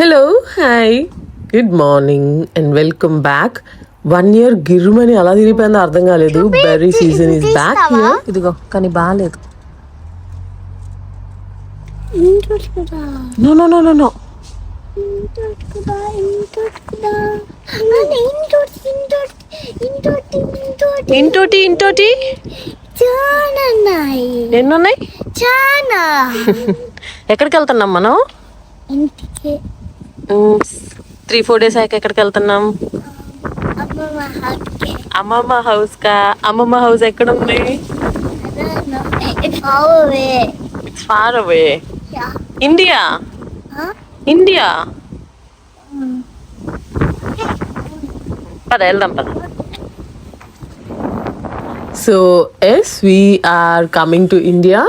Hello hi good morning and welcome back one year గిర్రుమని అలా తిరిగిపోయిందో అర్థం కాలేదు. బెర్రీ సీజన్ ఇస్ బ్యాక్ ఇదిగో కానీ బాగాలేదు no no no no no ఇంటోటి ఇంటోటి చాలా ఉన్నాయి. ఎన్ని ఉన్నాయి? చాలా ఎక్కడికి వెళ్తున్నాం మనం? ఇంటికి. త్రీ ఫోర్ డేస్ అయ్యాక ఎక్కడికి వెళ్తున్నాం? అమ్మమ్మ హౌస్ కా. అమ్మమ్మ హౌస్ ఎక్కడ ఉంది far away Yeah. India Huh? India పద వెళ్దాం పద. So yes we're coming to India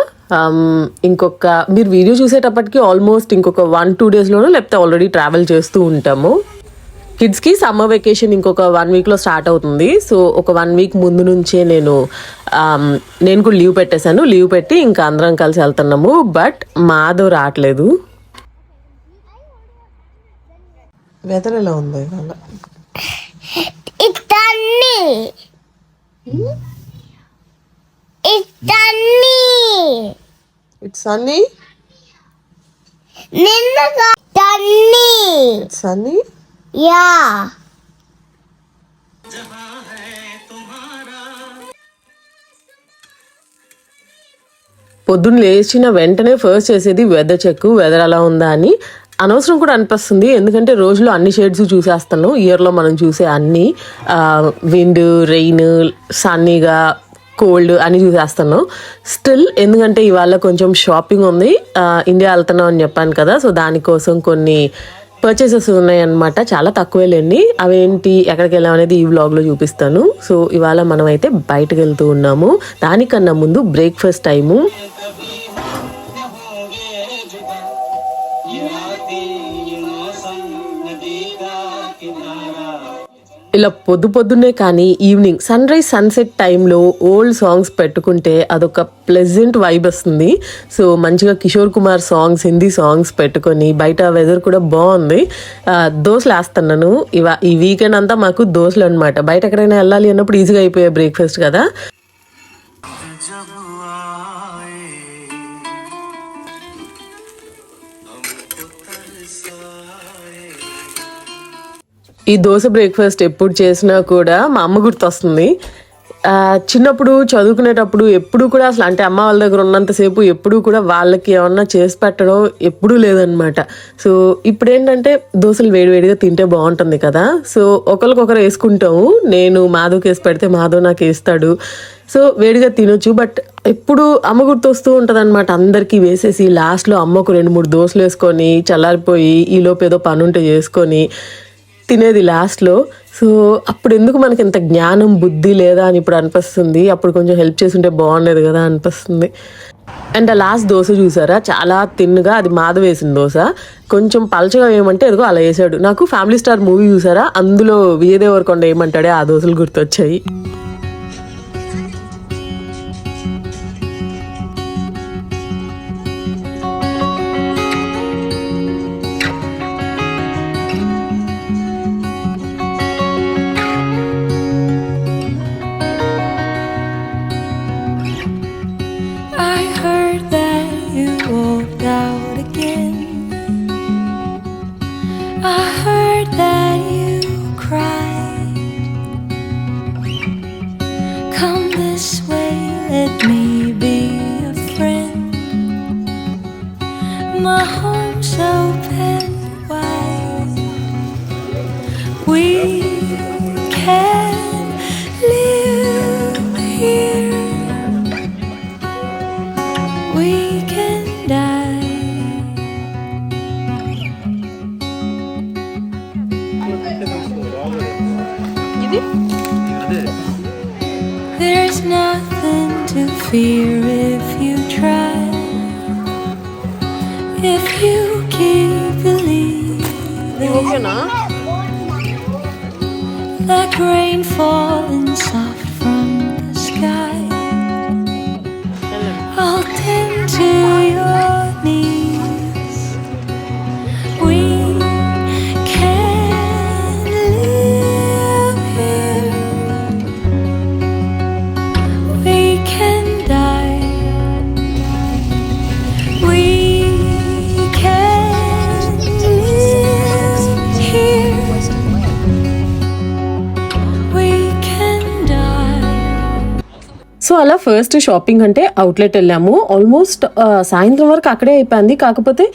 ఇంకొక మీరు వీడియో చూసేటప్పటికి ఆల్మోస్ట్ ఇంకొక వన్ టూ డేస్లోనో లేకపోతే ఆల్రెడీ ట్రావెల్ చేస్తూ ఉంటాము. కిడ్స్కి సమ్మర్ వెకేషన్ ఇంకొక వన్ వీక్లో స్టార్ట్ అవుతుంది. సో ఒక వన్ వీక్ ముందు నుంచే నేను um, నేను కూడా లీవ్ పెట్టేశాను. లీవ్ పెట్టి ఇంకా అందరం కలిసి వెళ్తున్నాము. బట్ మాధవ్ రావట్లేదు. వెదర్ ఎలా ఉంది? ఇవాళ It's Danny. It's సన్నీ నిన్నగా Danny. It's sunny Yeah. పొద్దున్న లేచిన వెంటనే ఫస్ట్ చేసేది వెదర్ చెక్ వెదర్ ఎలా ఉందా అని అనవసరం కూడా అనిపిస్తుంది ఎందుకంటే రోజులో అన్ని షేడ్స్ చూసేస్తాను ఇయర్లో మనం చూసే అన్ని విండ్ రెయిన్ సన్నీగా కోల్డ్ అని చూసేస్తాను. స్టిల్ ఎందుకంటే ఇవాళ కొంచెం షాపింగ్ ఉంది. ఇండియా వెళ్తున్నాం అని చెప్పాను కదా సో దానికోసం కొన్ని పర్చేసెస్ ఉన్నాయన్నమాట. చాలా తక్కువేలేండి అవేంటి ఎక్కడికి వెళ్ళాం అనేది ఈ వ్లాగ్లో చూపిస్తాను. సో ఇవాళ మనమైతే బయటకు వెళ్తూ ఉన్నాము. దానికన్నా ముందు బ్రేక్ఫాస్ట్ టైము ఇలా పొద్దు పొద్దున్నే కానీ ఈవినింగ్ సన్ రైజ్ సన్సెట్ టైంలో ఓల్డ్ సాంగ్స్ పెట్టుకుంటే అదొక ప్లెజెంట్ వైబ్ వస్తుంది. సో మంచిగా కిషోర్ కుమార్ సాంగ్స్ హిందీ సాంగ్స్ పెట్టుకొని బయట వెదర్ కూడా బాగుంది. దోశలు వేస్తున్నాను. ఇవా ఈ వీకెండ్ అంతా మాకు దోశలు అనమాట బయట ఎక్కడైనా వెళ్ళాలి అన్నప్పుడు ఈజీగా అయిపోయే బ్రేక్ఫాస్ట్ కదా. ఈ దోశ బ్రేక్ఫాస్ట్ ఎప్పుడు చేసినా కూడా మా అమ్మ గుర్తొస్తుంది. చిన్నప్పుడు చదువుకునేటప్పుడు ఎప్పుడు కూడా అసలు అంటే అమ్మ వాళ్ళ దగ్గర ఉన్నంతసేపు ఎప్పుడు కూడా వాళ్ళకి ఏమన్నా చేసి పెట్టడం ఎప్పుడూ లేదనమాట సో ఇప్పుడు ఏంటంటే దోశలు వేడివేడిగా తింటే బాగుంటుంది కదా. సో ఒకరికొకరు వేసుకుంటాము. నేను మాధవ్కి వేసి పెడితే మాధవ్ నాకు వేస్తాడు. సో వేడిగా తినొచ్చు. బట్ ఎప్పుడు అమ్మ గుర్తొస్తూ ఉంటుంది అనమాట అందరికీ వేసేసి లాస్ట్లో అమ్మకు రెండు మూడు దోశలు వేసుకొని చల్లారిపోయి ఈలోపు ఏదో పని ఉంటే చేసుకొని తినేది లాస్ట్లో సో అప్పుడు ఎందుకు మనకి ఇంత జ్ఞానం బుద్ధి లేదా అని ఇప్పుడు అనిపిస్తుంది. అప్పుడు కొంచెం హెల్ప్ చేసి ఉంటే బాగుండేది కదా అనిపిస్తుంది. అండ్ ఆ లాస్ట్ దోశ చూసారా? చాలా తిన్నుగా అది మాధవ్ వేసిన దోశ. కొంచెం పలచగా వేయమంటే ఎదుగో అలా వేసాడు. నాకు ఫ్యామిలీ స్టార్ మూవీ చూసారా? అందులో విజయదేవరకొండ ఏమంటాడే? ఆ దోశలు గుర్తొచ్చాయి. There's nothing to fear if you try. If you keep believing, like rain falling. అలా ఫస్ట్ షాపింగ్ అంటే అవుట్లెట్ వెళ్ళాము. ఆల్మోస్ట్ సాయంత్రం వరకు అక్కడే అయిపోయింది. కాకపోతే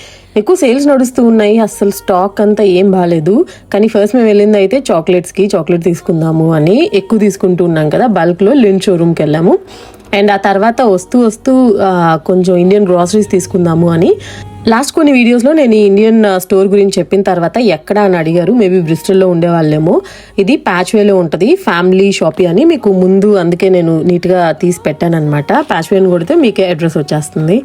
ఎక్కువ సేల్స్ నడుస్తూ ఉన్నాయి. అస్సలు స్టాక్ అంతా ఏం బాగాలేదు కానీ ఫస్ట్ మేము వెళ్ళింది అయితే చాక్లెట్స్కి చాక్లెట్ తీసుకుందాము అని ఎక్కువ తీసుకుంటూ ఉన్నాం కదా. బల్క్లో లిన్ షోరూమ్కి వెళ్ళాము. అండ్ ఆ తర్వాత వస్తూ వస్తూ కొంచెం ఇండియన్ గ్రాసరీస్ తీసుకుందాము అని లాస్ట్ కొన్ని వీడియోస్లో నేను ఈ ఇండియన్ స్టోర్ గురించి చెప్పిన తర్వాత ఎక్కడ అని అడిగారు. మేబీ బ్రిస్టల్లో ఉండేవాళ్ళేమో. ఇది ప్యాచ్వేలో ఉంటుంది. ఫ్యామిలీ షాపీ అని మీకు ముందు అందుకే నేను నీట్గా తీసి పెట్టాను అనమాట ప్యాచ్వేని కొడితే మీకే అడ్రస్ వచ్చేస్తుంది.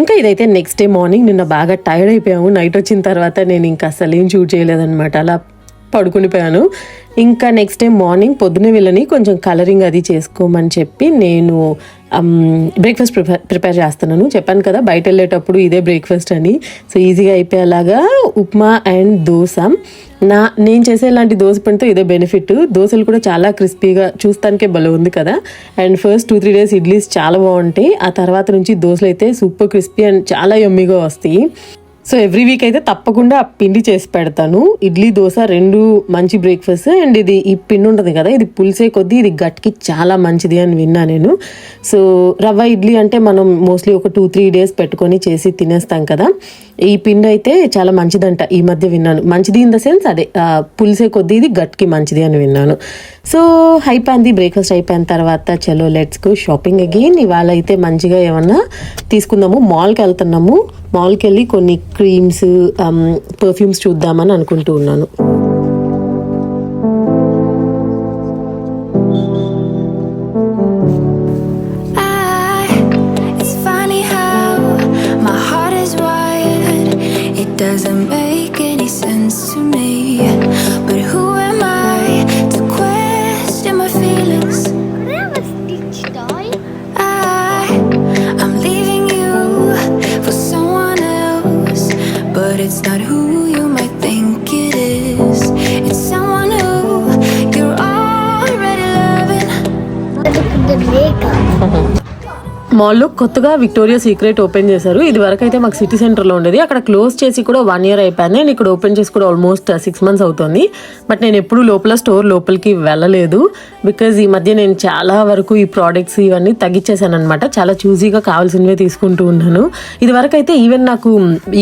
ఇంకా ఇదైతే నెక్స్ట్ డే మార్నింగ్ నిన్న బాగా టైర్డ్ అయిపోయాము. నైట్ వచ్చిన తర్వాత నేను ఇంకా అసలు ఏం షూట్ చేయలేదన్నమాట. అలా పడుకునిపోయాను. ఇంకా నెక్స్ట్ డే మార్నింగ్ పొద్దునే వీళ్ళని కొంచెం కలరింగ్ అది చేసుకోమని చెప్పి నేను బ్రేక్ఫాస్ట్ ప్రిపేర్ ప్రిపేర్ చేస్తున్నాను. చెప్పాను కదా బయట వెళ్ళేటప్పుడు ఇదే బ్రేక్ఫాస్ట్ అని. సో ఈజీగా అయిపోయేలాగా ఉప్మా అండ్ దోశ. నా నేను చేసే ఇలాంటి దోశ పిండితో ఇదే బెనిఫిట్ దోశలు కూడా చాలా క్రిస్పీగా చూస్తానికే భలే ఉంది కదా. And first two three days idlis చాలా బాగుంటాయి. ఆ తర్వాత నుంచి దోశలు అయితే సూపర్ క్రిస్పీ అండ్ చాలా యమ్మీగా వస్తాయి. సో ఎవ్రీ వీక్ అయితే తప్పకుండా ఆ పిండి చేసి పెడతాను. ఇడ్లీ దోశ రెండు మంచి బ్రేక్ఫాస్ట్ అండ్ ఇది ఈ పిండి ఉంటుంది కదా ఇది పులిసే కొద్దీ ఇది గట్కి చాలా మంచిది అని విన్నా నేను. సో రవ్వ ఇడ్లీ అంటే మనం మోస్ట్లీ ఒక టూ త్రీ డేస్ పెట్టుకొని చేసి తినేస్తాం కదా. ఈ పిండి అయితే చాలా మంచిదంట. ఈ మధ్య విన్నాను. మంచిది ఇన్ ద సెన్స్ అదే పులిసే కొద్దీ ఇది గట్కి మంచిది అని విన్నాను. సో అయిపోయింది బ్రేక్ఫాస్ట్ అయిపోయిన తర్వాత చలో లెట్స్ గో షాపింగ్ అగైన్ ఇవాళ అయితే మంచిగా ఏమన్నా తీసుకుందాము. మాల్కి వెళ్తున్నాము. మాల్కి వెళ్ళి కొన్ని క్రీమ్స్ పర్ఫ్యూమ్స్ um, చూద్దామని అనుకుంటూ ఉన్నాను. The makeup. మాల్లో కొత్తగా విక్టోరియా సీక్రెట్ ఓపెన్ చేశారు. ఇది వరకు అయితే మాకు సిటీ సెంటర్లో ఉండేది. అక్కడ క్లోజ్ చేసి కూడా వన్ ఇయర్ అయిపోయింది. నేను ఇక్కడ ఓపెన్ చేసి కూడా ఆల్మోస్ట్ సిక్స్ మంత్స్ అవుతుంది. బట్ నేను ఎప్పుడు లోపల స్టోర్ లోపలికి వెళ్ళలేదు. బికాజ్ ఈ మధ్య నేను చాలా వరకు ఈ ప్రోడక్ట్స్ ఇవన్నీ తగ్గించేసాను అనమాట చాలా చూజీగా కావాల్సినవే తీసుకుంటూ ఉన్నాను. ఇది వరకు అయితే ఈవెన్ నాకు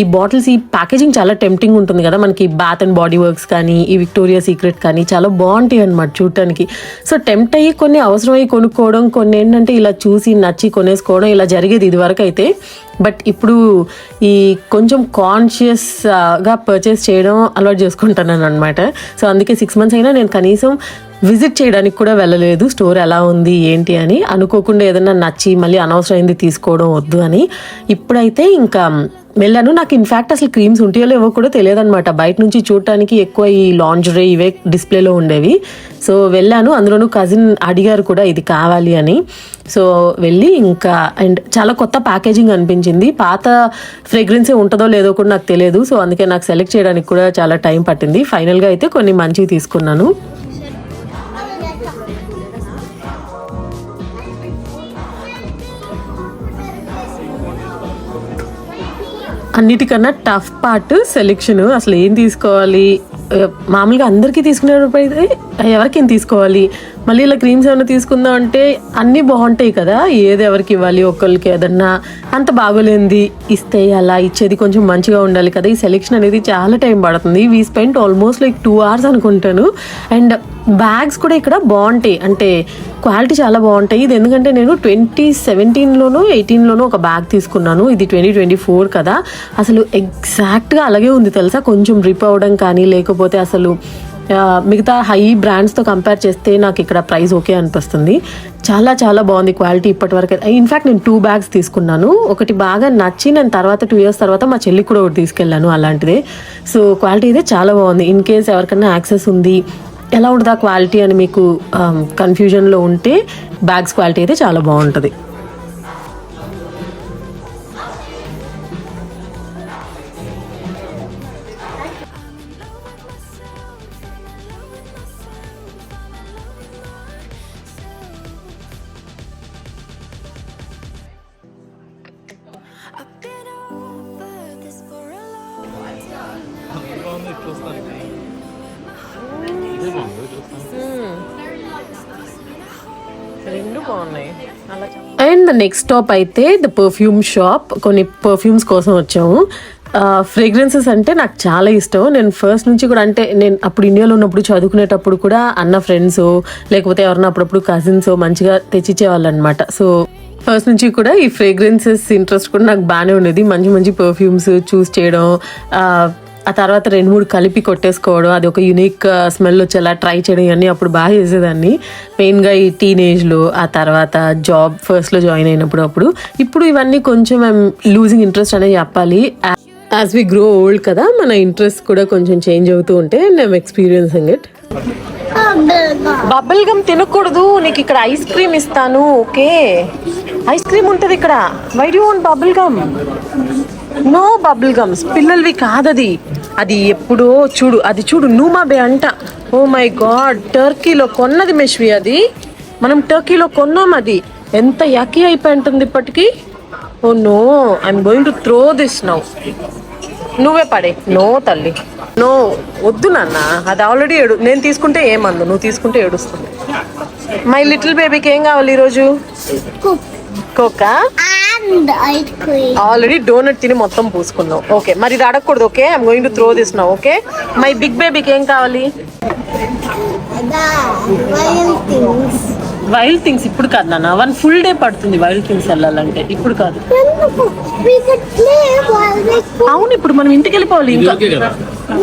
ఈ బాటిల్స్ ఈ ప్యాకేజింగ్ చాలా టెంప్టింగ్ ఉంటుంది కదా. మనకి బాత్ అండ్ బాడీ వర్క్స్ కానీ ఈ విక్టోరియా సీక్రెట్ కానీ చాలా బాగుంటాయి అనమాట చూడటానికి సో టెంప్ట్ అయ్యి కొన్ని అవసరమై కొనుక్కోవడం కొన్ని ఏంటంటే ఇలా చూసి నచ్చి చేసుకోవడం ఇలా జరిగేది ఇది వరకు అయితే. బట్ ఇప్పుడు ఈ కొంచెం కాన్షియస్గా పర్చేస్ చేయడం అలవాటు చేసుకుంటున్నాను అనమాట సో అందుకే సిక్స్ మంత్స్ అయినా నేను కనీసం విజిట్ చేయడానికి కూడా వెళ్ళలేదు. స్టోర్ ఎలా ఉంది ఏంటి అని అనుకోకుండా ఏదైనా నచ్చి మళ్ళీ అనవసరమైంది తీసుకోవడం వద్దు అని. ఇప్పుడైతే ఇంకా వెళ్ళాను. నాకు ఇన్ఫాక్ట్ అసలు క్రీమ్స్ ఉంటాయో లేవో కూడా తెలియదు అనమాట బయట నుంచి చూడటానికి ఎక్కువ ఈ లాంజరీ ఇవే డిస్ప్లేలో ఉండేవి. సో వెళ్ళాను. అందులోనూ కజిన్ అడిగారు కూడా ఇది కావాలి అని. సో వెళ్ళి ఇంకా అండ్ చాలా కొత్త ప్యాకేజింగ్ అనిపించింది. పాత ఫ్రేగ్రెన్సే ఉంటుందో లేదో కూడా నాకు తెలియదు. సో అందుకే నాకు సెలెక్ట్ చేయడానికి కూడా చాలా టైం పట్టింది. ఫైనల్గా అయితే కొన్ని మంచివి తీసుకున్నాను. అన్నిటికన్నా టఫ్ పార్ట్ సెలెక్షన్ అసలు ఏం తీసుకోవాలి? మామూలుగా అందరికీ తీసుకునేటప్పుడు అయితే ఎవరికి ఏం తీసుకోవాలి? మళ్ళీ ఇలా క్రీమ్స్ ఏమైనా తీసుకుందాం అంటే అన్నీ బాగుంటాయి కదా. ఏది ఎవరికి ఇవ్వాలి ఒకరికి ఏదన్నా అంత బాగోలేంది ఇస్తే అలా ఇచ్చేది కొంచెం మంచిగా ఉండాలి కదా. ఈ సెలెక్షన్ అనేది చాలా టైం పడుతుంది. We spend almost like two hours అనుకుంటాను. అండ్ బ్యాగ్స్ కూడా ఇక్కడ బాగుంటాయి. అంటే క్వాలిటీ చాలా బాగుంటాయి. ఇది ఎందుకంటే నేను ట్వంటీ సెవెంటీన్లోనూ ఎయిటీన్లోనూ ఒక బ్యాగ్ తీసుకున్నాను. ఇది ట్వంటీ ట్వంటీ ఫోర్ కదా. అసలు ఎగ్జాక్ట్గా అలాగే ఉంది తెలుసా? కొంచెం రిప్ అవ్వడం కానీ లేకపోతే అసలు మిగతా హై బ్రాండ్స్తో కంపేర్ చేస్తే నాకు ఇక్కడ ప్రైస్ ఓకే అనిపిస్తుంది. చాలా చాలా బాగుంది క్వాలిటీ ఇప్పటివరకు. ఇన్ఫ్యాక్ట్ నేను టూ బ్యాగ్స్ తీసుకున్నాను. ఒకటి బాగా నచ్చి నేను తర్వాత టూ ఇయర్స్ తర్వాత మా చెల్లికి కూడా ఒకటి తీసుకెళ్ళాను అలాంటిదే. సో క్వాలిటీ అయితే చాలా బాగుంది. ఇన్ కేస్ ఎవరికైనా యాక్సెస్ ఉంది ఎలా ఉంటుంది ఆ క్వాలిటీ అని మీకు కన్ఫ్యూజన్లో ఉంటే బ్యాగ్స్ క్వాలిటీ అయితే చాలా బాగుంటుంది. Now. రెండు బాగున్నాయి. అండ్ నెక్స్ట్ స్టాప్ అయితే ద పర్ఫ్యూమ్ షాప్ కొన్ని పర్ఫ్యూమ్స్ కోసం వచ్చాము. ఫ్రేగ్రెన్సెస్ అంటే నాకు చాలా ఇష్టం. నేను ఫస్ట్ నుంచి కూడా అంటే నేను అప్పుడు ఇండియాలో ఉన్నప్పుడు చదువుకునేటప్పుడు కూడా అన్న ఫ్రెండ్స్ లేకపోతే ఎవరన్నా అప్పుడప్పుడు కజిన్స్ మంచిగా తెచ్చిచ్చేవాళ్ళు అనమాట సో ఫస్ట్ నుంచి కూడా ఈ ఫ్రేగ్రెన్సెస్ ఇంట్రెస్ట్ కూడా నాకు బాగానే ఉండేది మంచి మంచి పర్ఫ్యూమ్స్ చూస్ చేయడం ఆ, తర్వాత రెండు మూడు కలిపి కొట్టేసుకోవడం అది ఒక యూనిక్ స్మెల్ వచ్చేలా ట్రై చేయడం ఇవన్నీ అప్పుడు బాగా చేసేదాన్ని. మెయిన్గా ఈ టీనేజ్లో ఆ తర్వాత జాబ్ ఫస్ట్లో జాయిన్ అయినప్పుడు అప్పుడు. ఇప్పుడు ఇవన్నీ కొంచెం ఐమ్ లూజింగ్ ఇంట్రెస్ట్ అనేది చెప్పాలి. యాజ్ వి గ్రో ఓల్డ్ కదా మన ఇంట్రెస్ట్ కూడా కొంచెం చేంజ్ అవుతూ ఉంటే నేను ఎక్స్పీరియన్సింగ్ ఇట్ బబుల్ గమ్ తినకూడదు నీకు ఇక్కడ ఐస్ క్రీమ్ ఇస్తాను ఓకే? ఐస్ క్రీమ్ ఉంటుంది ఇక్కడ. Why do want bubble gum no bubble gums పిల్లలవి కాదది. అది ఎప్పుడో చూడు అది చూడు నూమాబే అంట. ఓ మై గాడ్ టర్కీలో కొన్నది మెష్వి అది. మనం టర్కీలో కొన్నాం అది. ఎంత యకీ అయిపోయి ఉంటుంది ఇప్పటికి? ఓ no I'm going to throw this now నువ్వే పడే. నో తల్లి. నో వద్దు నాన్న. అది ఆల్రెడీ ఏడు నేను తీసుకుంటే ఏమందు నువ్వు తీసుకుంటే ఏడుస్తుంది. మై లిటిల్ బేబీకి ఏం కావాలి ఈరోజు? కోకా. ఆల్రెడీ డోనట్ తిని మొత్తం పూసుకున్నావు. ఓకే మరి ఇది అడగకూడదు okay I'm going to throw this now okay my big బేబీకి ఏం కావాలి? The wild things. Wild things ఇప్పుడు కాదు నాన్న. వన్ ఫుల్ డే పడుతుంది వైల్డ్ థింగ్స్ వెళ్ళాలంటే. ఇప్పుడు కాదు. అవును ఇప్పుడు మనం ఇంటికి వెళ్ళిపోవాలి ఇంకా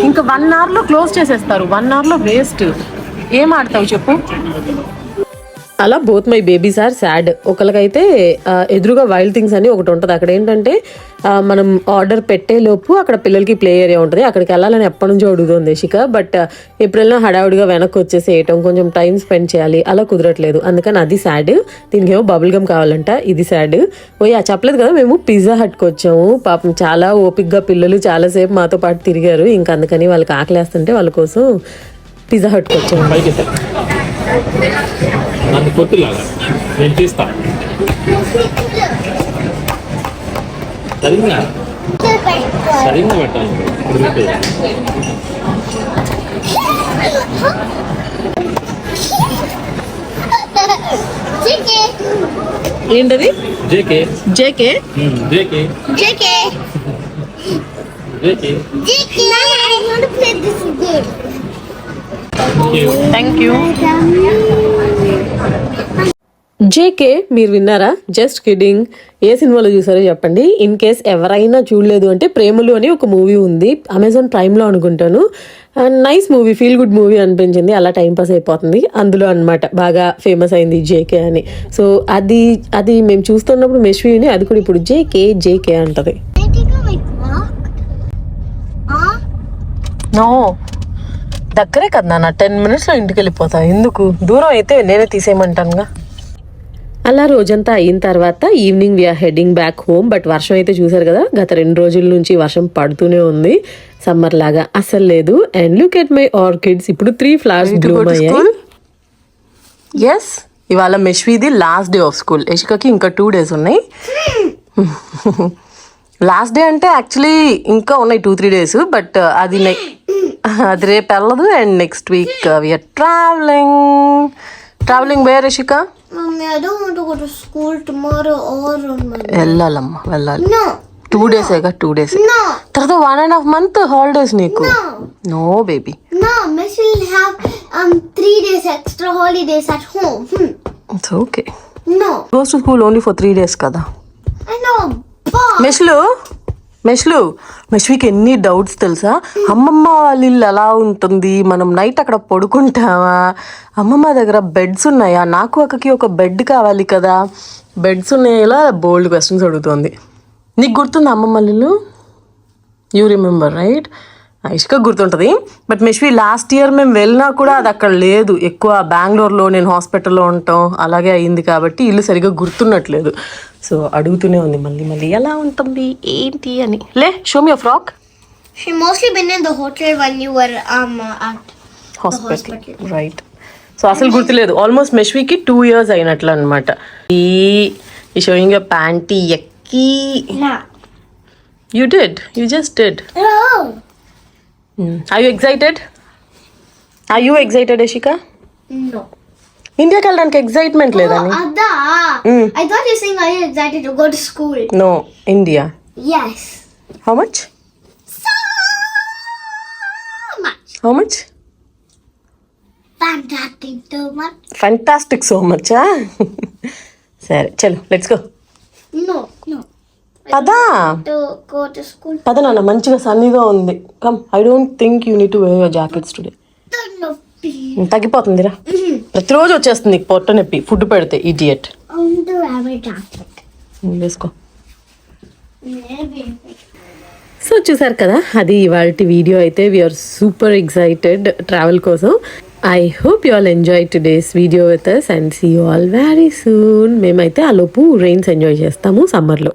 ఇంకా వన్ అవర్లో క్లోజ్ చేసేస్తారు. వన్ అవర్లో వేస్ట్ ఏం ఆడతావు చెప్పు? అలా both my babies are sad ఒకరికైతే ఎదురుగా వైల్డ్ థింగ్స్ అని ఒకటి ఉంటుంది. అక్కడ ఏంటంటే మనం ఆర్డర్ పెట్టేలోపు అక్కడ పిల్లలకి ప్లే ఏరియా ఉంటుంది. అక్కడికి వెళ్ళాలని ఎప్పటి నుంచో అడుగుతుంది శిక బట్ ఎప్పుడైనా హడావుడిగా వెనక్కి వచ్చేసేయటం కొంచెం టైం స్పెండ్ చేయాలి అలా కుదరట్లేదు. అందుకని అది సాడ్ దీనికి ఏమో బబుల్ గమ్ కావాలంట ఇది సాడ్ ఓ ఆ చెప్పలేదు కదా మేము పిజ్జా హట్కి వచ్చాము. పాపం చాలా ఓపిక్గా పిల్లలు చాలాసేపు మాతో పాటు తిరిగారు. ఇంకా అందుకని వాళ్ళకి ఆకలేస్తుంటే వాళ్ళ కోసం పిజ్జా హట్కి వచ్చాము. నన్ను కొట్టులాగా. నేను తీస్తా. సరిగ్గా? సరిగ్గా పెట్టాలి. ఏంటది? JK. JK? Um, JK. Chicken. JK. Thank you JK మీరు విన్నారా? జస్ట్ కిడింగ్ ఏ సినిమాలో చూసారో చెప్పండి. ఇన్ కేస్ ఎవరైనా చూడలేదు అంటే ప్రేమలు అని ఒక మూవీ ఉంది. అమెజాన్ ప్రైమ్లో అనుకుంటాను. Nice movie feel good movie అనిపించింది. అలా టైం పాస్ అయిపోతుంది. అందులో అన్నమాట. బాగా ఫేమస్ అయింది జేకే అని. సో అది అది మేము చూస్తున్నప్పుడు మెష్వీని అది కూడా ఇప్పుడు జేకే జేకే అంటది? నో దగ్గరే కదా నాన్న టెన్ మినిట్స్లో ఇంటికి వెళ్ళిపోతా ఎందుకు? దూరం అయితే నేనే తీసేయమంటానుగా. అలా రోజంతా అయిన తర్వాత evening we're heading back home but వర్షం అయితే చూసారు కదా గత రెండు రోజుల నుంచి వర్షం పడుతూనే ఉంది. సమ్మర్ లాగా అసలు లేదు. And look at my orchids ఇప్పుడు త్రీ ఫ్లవర్స్ బ్లూమ్ అయ్యాయి. ఎస్ ఇవాళ మెష్వీది లాస్ట్ డే ఆఫ్ స్కూల్ యశికకి ఇంకా టూ డేస్ ఉన్నాయి. లాస్ట్ డే అంటే యాక్చువల్లీ ఇంకా ఉన్నాయి టూ త్రీ డేస్ బట్ అది అది రేపు వెళ్ళదు and next week we're travelling travelling where Monday. వెళ్ళాలమ్మా వెళ్ళాలి. టూ డేసేగా టూ డేస్. తర్వాత one and half month holidays నీకు no baby. It's okay. Goes to school only for three days కదా I know. But మెష్లు మెష్లు మెష్వికి ఎన్ని డౌట్స్ తెలుసా? అమ్మమ్మ వాళ్ళ ఇల్లు ఎలా ఉంటుంది? మనం నైట్ అక్కడ పడుకుంటామా? అమ్మమ్మ దగ్గర బెడ్స్ ఉన్నాయా? నాకు అక్కకి ఒక బెడ్ కావాలి కదా. బెడ్స్ ఉన్నాయేలా బోల్డ్ క్వశ్చన్స్ అడుగుతుంది. నీకు గుర్తుంది అమ్మమ్మ ఇల్లు? యూ రిమెంబర్ రైట్ ఇష్క గుర్తుంటుంది. బట్ మెష్వి లాస్ట్ ఇయర్ మేము వెళ్ళినా కూడా అది అక్కడ లేదు. ఎక్కువ బెంగళూరులో నేను హాస్పిటల్లో ఉంటాం అలాగే అయింది కాబట్టి ఇల్లు సరిగా గుర్తున్నట్లేదు. సో అడుగుతూనే ఉంది మళ్ళీ మళ్ళీ ఎలా ఉంటుంది ఏంటి అని. లే show me frock um at hospital right so అసలు గుర్తులేదు. ఆల్మోస్ట్ మెష్వికి టూ ఇయర్స్ అయినట్లు అనమాట ఈ ఈ షోయింగ్ ప్యాంటీ ఎక్కి. You dead you just dead Oh. I you excited I you excited Yashika No. ఇండియాకి వెళ్ళడానికి ఎక్సైట్మెంట్ లేదని Oh, Ada. Mm. I thought you were saying, are you excited to go to school? No India Yes. How much So much. How much Fantastic, so much. Fantastic so much సరే చలో let's go No, no. పదా. పద నాన్న మంచిగా సన్నీగా ఉంది. Come I don't think you to wear your jackets today. తగ్గిపోతుందిరా. ప్రతిరోజు వచ్చేస్తుంది నీకు పొట్ట నొప్పి ఫుడ్ పెడితే ఇడియట్. వేసుకో. సో చూసారు కదా అది ఇవాళ వీడియో అయితే. వీఆర్ సూపర్ ఎక్సైటెడ్ ట్రావెల్ కోసం. I hope you all enjoy today's video with us and see you all very soon మేమైతే ఆ లోపు రెయిన్స్ ఎంజాయ్ చేస్తాము సమ్మర్లో